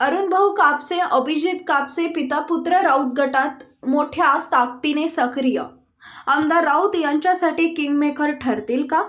अरुणभाऊ कापसे अभिजित कापसे पिता पुत्र राऊत गटात मोठ्या ताकदीने सक्रिय. आमदार राऊत यांच्यासाठी किंगमेकर ठरतील का?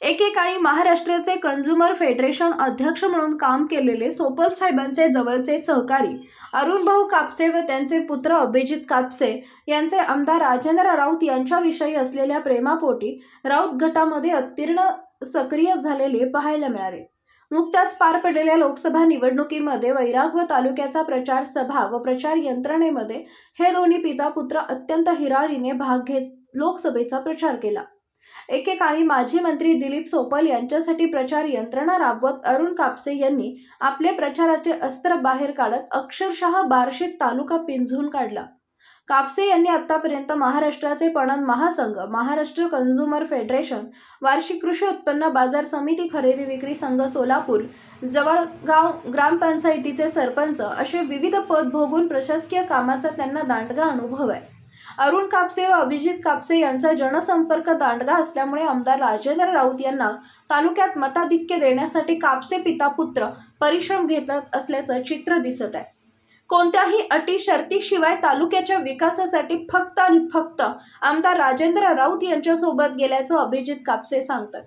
एकेकाळी महाराष्ट्राचे कंझ्युमर फेडरेशन अध्यक्ष म्हणून काम केलेले सोपल साहेबांचे जवळचे सहकारी अरुणभाऊ कापसे व त्यांचे पुत्र अभिजित कापसे यांचे आमदार राजेंद्र राऊत यांच्याविषयी असलेल्या प्रेमापोटी राऊत गटामध्ये अत्तीर्ण सक्रिय झालेले पाहायला मिळाले. नुकत्याच पार पडलेल्या लोकसभा निवडणुकीमध्ये वैराग व तालुक्याचा प्रचार सभा व प्रचार यंत्रणेमध्ये हे दोन्ही पिता पुत्र अत्यंत हिरारीने भाग घेत लोकसभेचा प्रचार केला. एकेकाळी माजी मंत्री दिलीप सोपल यांच्यासाठी प्रचार यंत्रणा राबवत अरुण कापसे यांनी आपले प्रचाराचे अस्त्र बाहेर काढत अक्षरशः बार्शीत तालुका पिंजून काढला. कापसे यांनी आतापर्यंत महाराष्ट्राचे पणन महासंघ महाराष्ट्र कन्झ्युमर फेडरेशन वार्षिक कृषी उत्पन्न बाजार समिती खरेदी विक्री संघ सोलापूर जवळगाव ग्रामपंचायतीचे सरपंच असे विविध पद भोगून प्रशासकीय कामाचा त्यांना दांडगा अनुभव आहे. अरुण कापसे व अभिजित कापसे यांचा जनसंपर्क दांडगा असल्यामुळे आमदार राजेंद्र राऊत यांना तालुक्यात मताधिक्य देण्यासाठी कापसे पिता पुत्र परिश्रम घेत असल्याचं चित्र दिसत आहे. कोणत्याही अटी शर्तीशिवाय तालुक्याच्या विकासासाठी फक्त आणि फक्त आमदार राजेंद्र राऊत यांच्यासोबत गेल्याचं अभिजित कापसे सांगतात.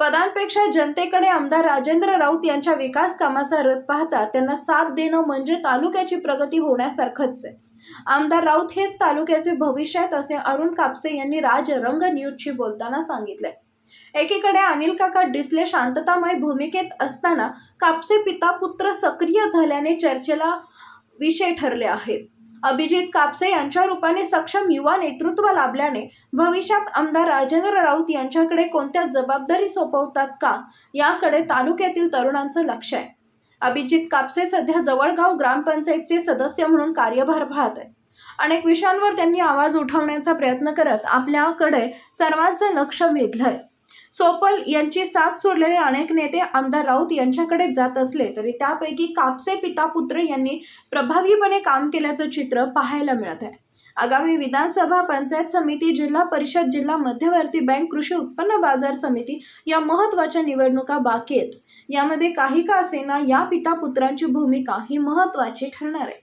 पदांपेक्षा जनतेकडे आमदार राजेंद्र राऊत यांच्या विकास कामाचा रथ पाहता त्यांना साथ देणं म्हणजे तालुक्याची प्रगती होण्यासारखंच आहे. आमदार राऊत हेच तालुक्याचे भविष्य आहेत असे अरुण कापसे यांनी राज रंग न्यूजशी बोलताना सांगितले. एकीकडे अनिल काका डिसले शांततामय भूमिकेत असताना कापसे पिता पुत्र सक्रिय झाल्याने चर्चेला विषय ठरले आहेत. अभिजित कापसे यांच्या रूपाने सक्षम युवा नेतृत्व लाभल्याने भविष्यात आमदार राजेंद्र राऊत यांच्याकडे कोणत्या जबाबदारी सोपवतात का याकडे तालुक्यातील तरुणांचं लक्ष आहे. अभिजित कापसे सध्या जवळगाव ग्रामपंचायतचे सदस्य म्हणून कार्यभार पाहत आहे अनेक विषयांवर त्यांनी आवाज उठवण्याचा प्रयत्न करत आपल्याकडे सर्वांचं लक्ष वेधलं आहे सोपल यांची साथ सोडलेले अनेक नेते आमदार राऊत यांच्याकडे जात असले तरी त्यापैकी कापसे पिता पुत्र यांनी प्रभावीपणे काम केल्याचं चित्र पाहायला मिळत आहे. आगामी विधानसभा पंचायत समिती जिल्हा परिषद जिल्हा मध्यवर्ती बँक कृषी उत्पन्न बाजार समिती या महत्त्वाच्या निवडणुका बाकी आहेत. यामध्ये काही का असेना या पिता पुत्रांची भूमिका ही महत्त्वाची ठरणार आहे.